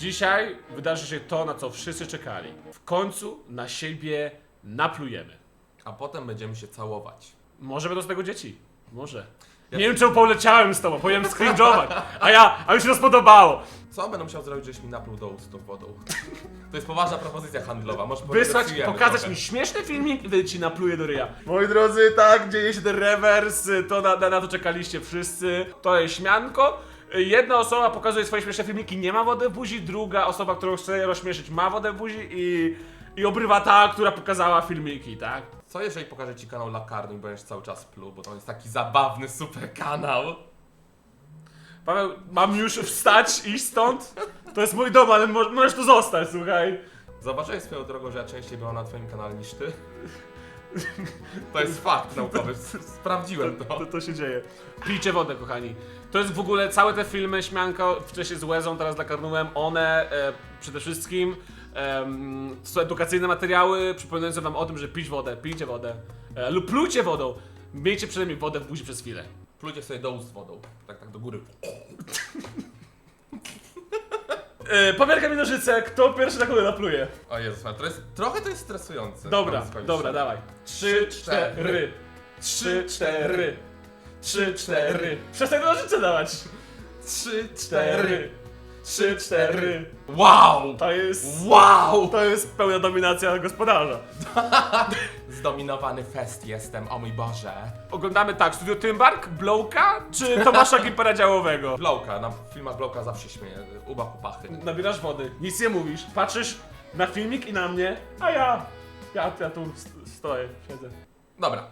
Dzisiaj wydarzy się to, na co wszyscy czekali. W końcu na siebie naplujemy. A potem będziemy się całować. Może będą z tego dzieci. Może. Nie wiem, czemu poleciałem z tobą, powinienem skringować. A ja, a mi się to spodobało. Co będę musiał zrobić, żeś mi napluł do ust tą wodą? To jest poważna propozycja handlowa, może Wysłać, pokazać trochę. mi śmieszny filmik i wtedy ci napluję do ryja. Moi drodzy, tak, dzieje się ten rewers, to na, na, na to czekaliście wszyscy. To jest śmianko. Jedna osoba pokazuje swoje śmieszne filmiki, nie ma wody w buzi, druga osoba, którą chce rozśmieszyć, ma wodę w buzi i, i obrywa ta, która pokazała filmiki, tak? Co jeżeli pokażę ci kanał Lakarny i będziesz cały czas pluł, bo to jest taki zabawny, super kanał. Paweł, mam już wstać, iść stąd? To jest mój dom, ale mo- możesz tu zostać, słuchaj. Zauważyłeś swoją drogą, że ja częściej byłam na twoim kanale niż ty? To jest fakt naukowy, sprawdziłem To, to. to się dzieje. Pijcie wodę, kochani. To jest w ogóle całe te filmy, śmianko, wcześniej z Łezą, teraz dla Karnułem, one e, przede wszystkim em, to są edukacyjne materiały przypominające wam o tym, że pić wodę, pijcie wodę e, lub plujcie wodą. Miejcie przynajmniej wodę w buzi przez chwilę. Plujcie sobie do ust wodą, tak, tak do góry. E, Papierka mi nożyce, kto pierwszy na kogo napluje? O Jezus, ale to jest, trochę to jest stresujące. Dobra, dobra, dawaj. Trzy, cztery. Trzy, cztery. Trzy, cztery. Przestań nożyce dawać. Trzy, Cztery. Trzy, cztery. Wow! To jest... Wow! To jest pełna dominacja gospodarza. Zdominowany fest jestem, o mój Boże. Oglądamy tak, Studio Tymbark, Blowka czy Tomasza Gimpera Działowego? Blowka, na filmach Blowka zawsze śmieję, uba kupachy. Nabierasz wody, nic nie mówisz, patrzysz na filmik i na mnie, a ja, ja, ja tu st- stoję, siedzę. Dobra,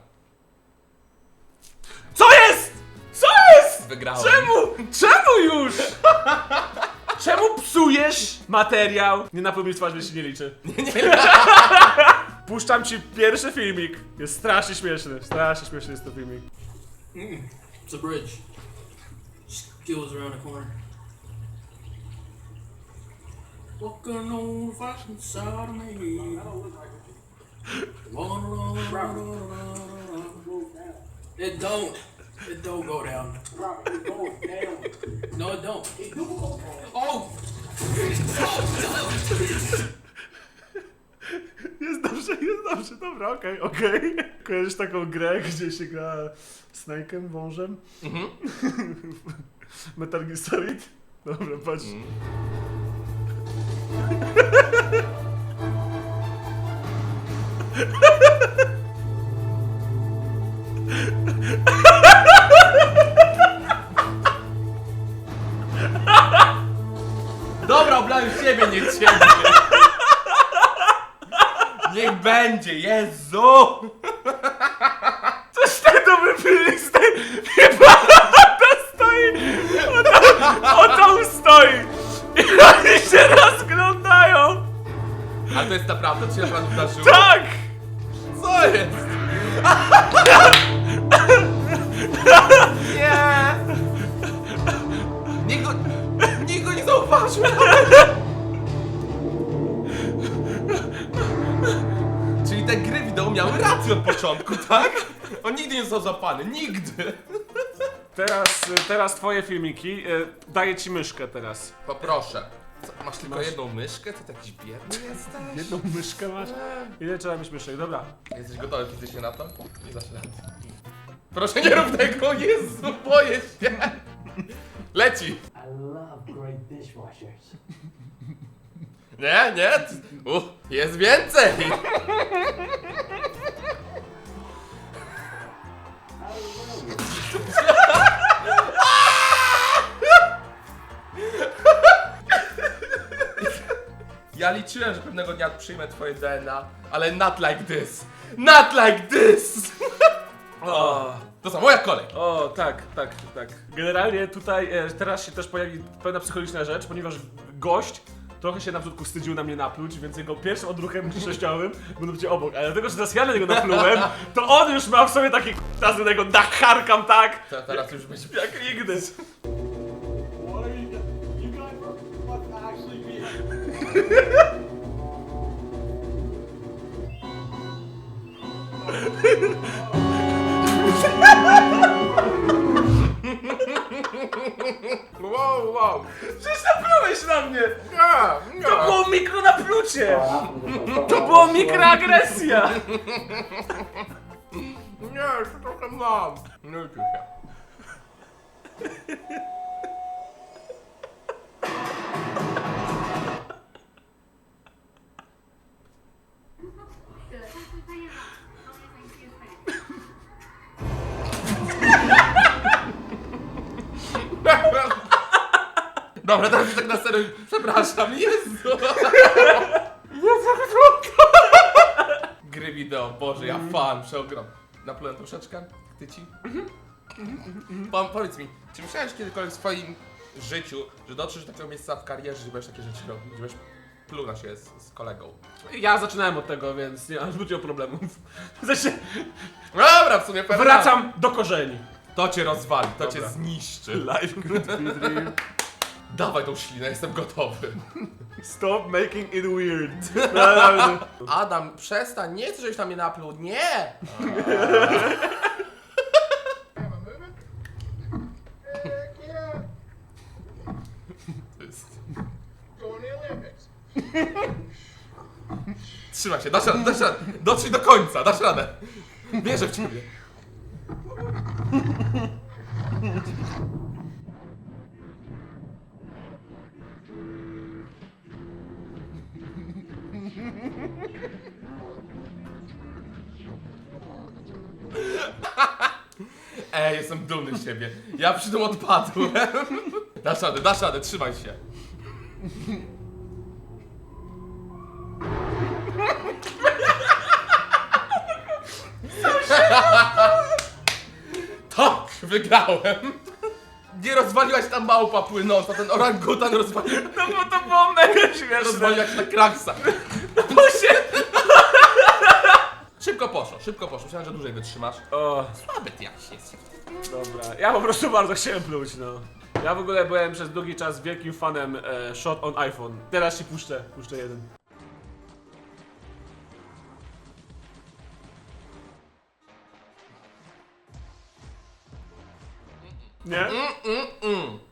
Co jest? Co jest? wygrałem. Czemu? Czemu już? Czemu psujesz materiał? Nie na mi twarz, się nie liczy. Puszczam ci pierwszy filmik. Jest strasznie śmieszny, strasznie śmieszny jest to filmik. It's a bridge. Skills around the corner. Walking on fashion side of me. It don't. It don't go down. No, it don't. Oh! Jest dobrze, dobrze, dobra, okej, okej. Kojarzysz taką grę, gdzie się gra Snake'em, wążem? Mhm. Metal Gear Solid? Dobra, patrz. Mm. Będzie, Jezu! Jest tak dobry tej... Chyba to stoi... O tam, o tam stoi! I oni się rozglądają! Ale to jest naprawdę, to się naprawdę wydarzyło? Tak! Co jest? początku, tak? On nigdy nie został złapany, nigdy! Teraz, teraz twoje filmiki. E, Daję ci myszkę teraz. Poproszę. Co, masz tylko Masz. jedną myszkę? Ty taki biedny jesteś? Jedną myszkę masz? Ile trzeba mieć myszek? Dobra. Jesteś gotowy fizycznie na to? Nie zawsze Proszę nie rób tego, Jezu, boję się! Leci! I love great dishwashers. Nie, nie, jest więcej! Ja liczyłem, że pewnego dnia przyjmę twoje DNA, ale not like this! Not like this! O, To są moja kolej! o tak, tak, tak. Generalnie tutaj e, teraz się też pojawi pewna psychologiczna rzecz, ponieważ gość trochę się na początku wstydził na mnie napluć, więc jego pierwszym odruchem sześciowym będą być obok. Ale dlatego, że teraz ja na niego naplułem, to on już ma w sobie taki teraz na niego nacharkam tak, To teraz już będzie... jak nigdy. Wow, wow! Przecież naplułeś na mnie! Nie! nie. To było mikro na plucie! To było mikroagresja! Nie, jeszcze trochę mam. Liczy się. Dobra, teraz już tak na serio. Przepraszam, Jezu. Jezu, Gry wideo, Boże, ja fan, przeogrom. Naplułem troszeczkę, ty ci? Po, powiedz mi, czy myślałeś kiedykolwiek w swoim życiu, że dotrzesz do takiego miejsca w karierze, że będziesz takie rzeczy robił, że będziesz pluł na siebie z, z kolegą? Ja zaczynałem od tego, więc nie mam zbytnio problemów. W sensie, Dobra, w sumie pewnie. wracam do korzeni. To cię rozwali, to cię Dobra. zniszczy. Life could be dream. Dawaj tą ślinę, jestem gotowy. Stop making it weird. Naprawdę. Adam, przestań, nie chcę, żebyś na mnie napluł, nie! To jest... Trzymaj się, dasz radę, dasz radę. Dotrzyj do końca, dasz radę. Wierzę w ciebie. Ej, jestem dumny z siebie. Ja przy tym odpadłem. Dasz radę, dasz radę, trzymaj się. Tak, wygrałem. Nie rozwaliłaś tam małpa płynąca, ten orangutan rozwalił, No bo to było mega śmieszne. rozwalił jak na kraksa. Bo się... Szybko poszło, szybko poszło. Myślałem, że dłużej wytrzymasz. O, Słaby ty jakiś jest. dobra. Ja po prostu bardzo chciałem pluć, no. Ja w ogóle byłem przez długi czas wielkim fanem e, Shot on iPhone. Teraz ci puszczę, puszczę jeden. Nie? Wow.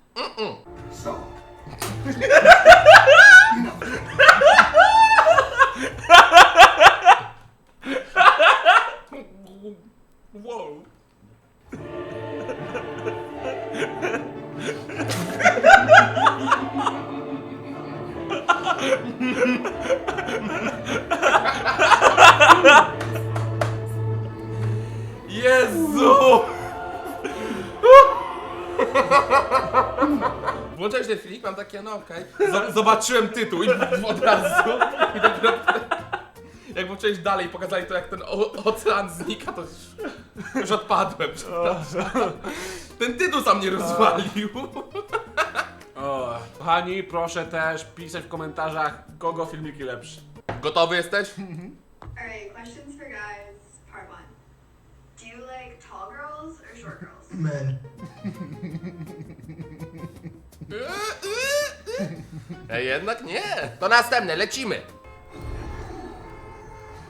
Włączałeś ten filmik, mam takie, no okej. Z- Zobaczyłem tytuł i od razu. I dopiero jak włączyłeś dalej i pokazali to, jak ten o- ocean znika, to już, już odpadłem. przepraszam. Ten tytuł sam mnie rozwalił. O. Kochani, proszę też pisać w komentarzach, kogo filmiki lepsze. Gotowy jesteś? Alright, questions for guys, part one. Do you like tall girls or short girls? Men. E, jednak nie. To następne, lecimy.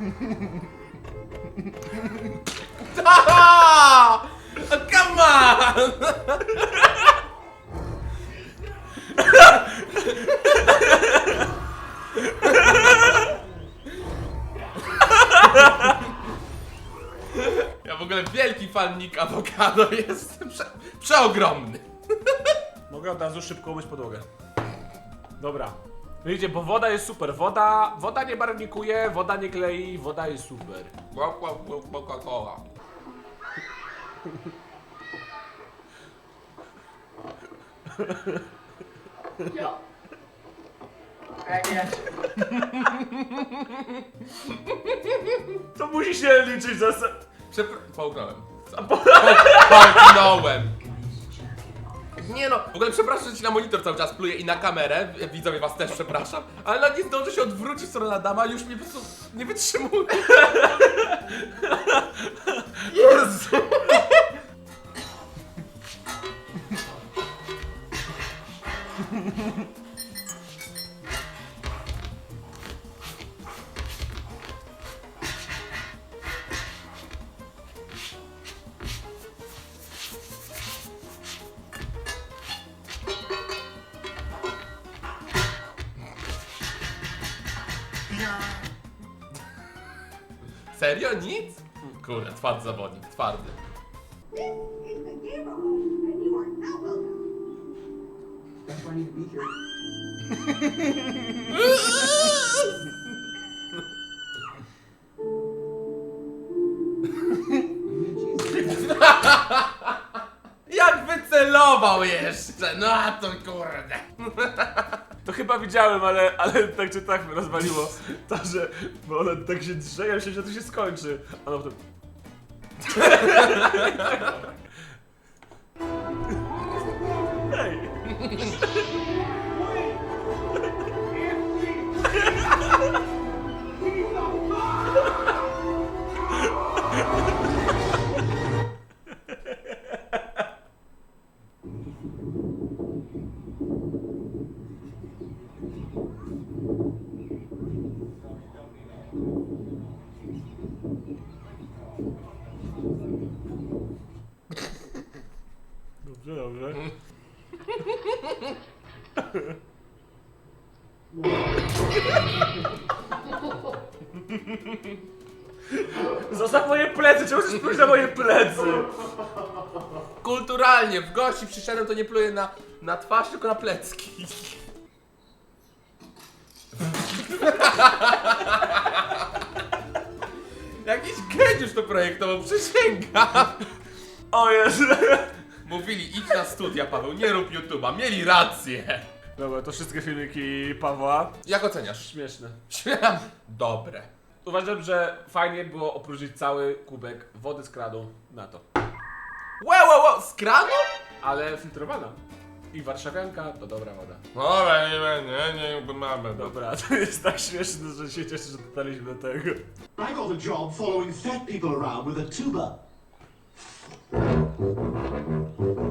Come on! ogóle wielki fan Nick Avocado jestem prze, przeogromny. Mogę od razu szybko umyć podłogę. Dobra. Widzicie, bo woda jest super. Woda, woda nie barwnikuje, woda nie klei, woda jest super. Coca-Cola. To musi się liczyć za... se- Połknąłem. Połknąłem. Nie no, w ogóle przepraszam, że ci na monitor cały czas pluję i na kamerę, widzowie was też przepraszam, ale nie zdążę się odwrócić w stronę Adama, już mnie po prostu nie wytrzymuje. Jezu! Serio? Nic? Kurde, twardy zawodnik, twardy. This. Jak wycelował jeszcze? No a to kurde. To chyba widziałem, ale, ale tak czy tak mnie rozwaliło. To, że bo ona tak się drze, ja myślałem, że to się skończy. A ona potem... Hej! Dobrze, dobrze. Zostaw moje plecy, czemu chcesz pójść na moje plecy? Kulturalnie, w gości przyszedłem, to nie pluję na, na twarz, tylko na plecki. Jakiś geniusz to projektował, przysięgam. O Jezu. Mówili, idź na studia, Paweł, nie rób YouTube'a, mieli rację. Dobra, to wszystkie filmiki Pawła. Jak oceniasz? Śmieszne. Dobre. Uważam, że fajnie było opróżnić cały kubek wody z kranu na to. Wow, wow, wow, z kranu? Ale filtrowana. I warszawianka to dobra woda. Dobra, nie będzie, nie, nie, mamy. Dobra, to jest tak śmieszne, że się cieszę, że dotarliśmy do tego. I got a job following fat people around with a tuba.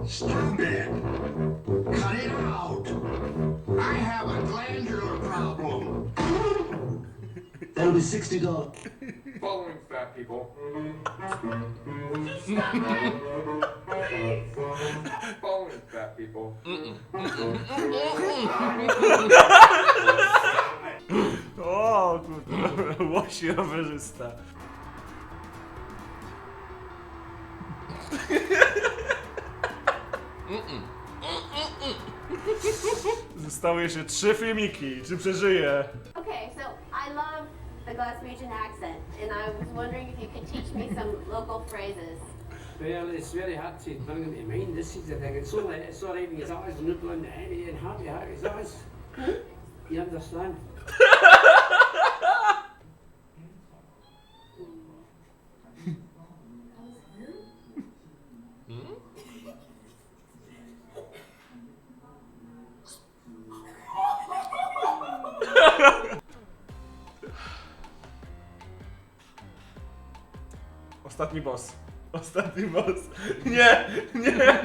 Stupid! Cut it out! I have a glandular problem. That'll be sixty dollars. following fat people. following fat people. O, kurde, łosi rowerzysta. Zostały jeszcze trzy filmiki. Czy przeżyje? Okay, so I love the Glaswegian accent, and I was wondering if you could teach me some local phrases. Well, it's very hard to bring them to mind. This is the thing. It's so like it's all right when his eyes nibbling the area and happy, happy his eyes. Hmm? You understand? Ostatni boss. Ostatni boss. Nie, nie. Teraz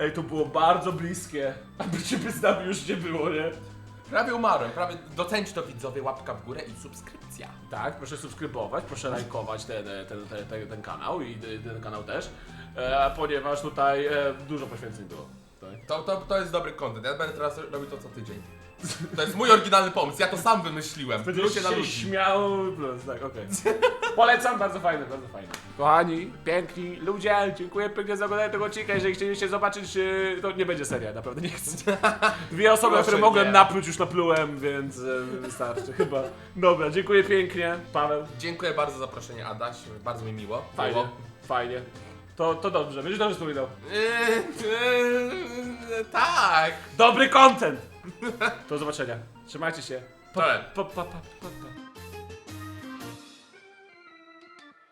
Ej, to było bardzo bliskie. Aby ciebie z nami już nie było, nie? Prawie umarłem, prawie docencie to widzowie, łapka w górę i subskrypcja. Tak, proszę subskrybować, proszę lajkować ten, ten, ten, ten, ten kanał i ten kanał też, e, ponieważ tutaj e, dużo poświęceń było. Tak. To, to, to jest dobry content, ja będę teraz robił to co tydzień. To jest mój oryginalny pomysł, ja to sam wymyśliłem. Ludzie na się ludzi. śmiał, plus, tak, okej. Polecam, bardzo fajne, bardzo fajne. Kochani, piękni ludzie, dziękuję pięknie za oglądanie tego odcinka. Jeżeli chcieliście zobaczyć, e, to nie będzie seria, naprawdę nie chcę. Dwie osoby, Proszę które mogłem nie. napluć, już naplułem, więc e, wystarczy chyba. Dobra, dziękuję pięknie, Paweł. Dziękuję bardzo za zaproszenie Adaś, bardzo mi miło. Fajnie, Było. fajnie. To, to dobrze, będziesz dobrze wspominał. Yy, yy, tak. Dobry content! Do zobaczenia. Trzymajcie się. Pa, Pa, pa, pa, pa, pa.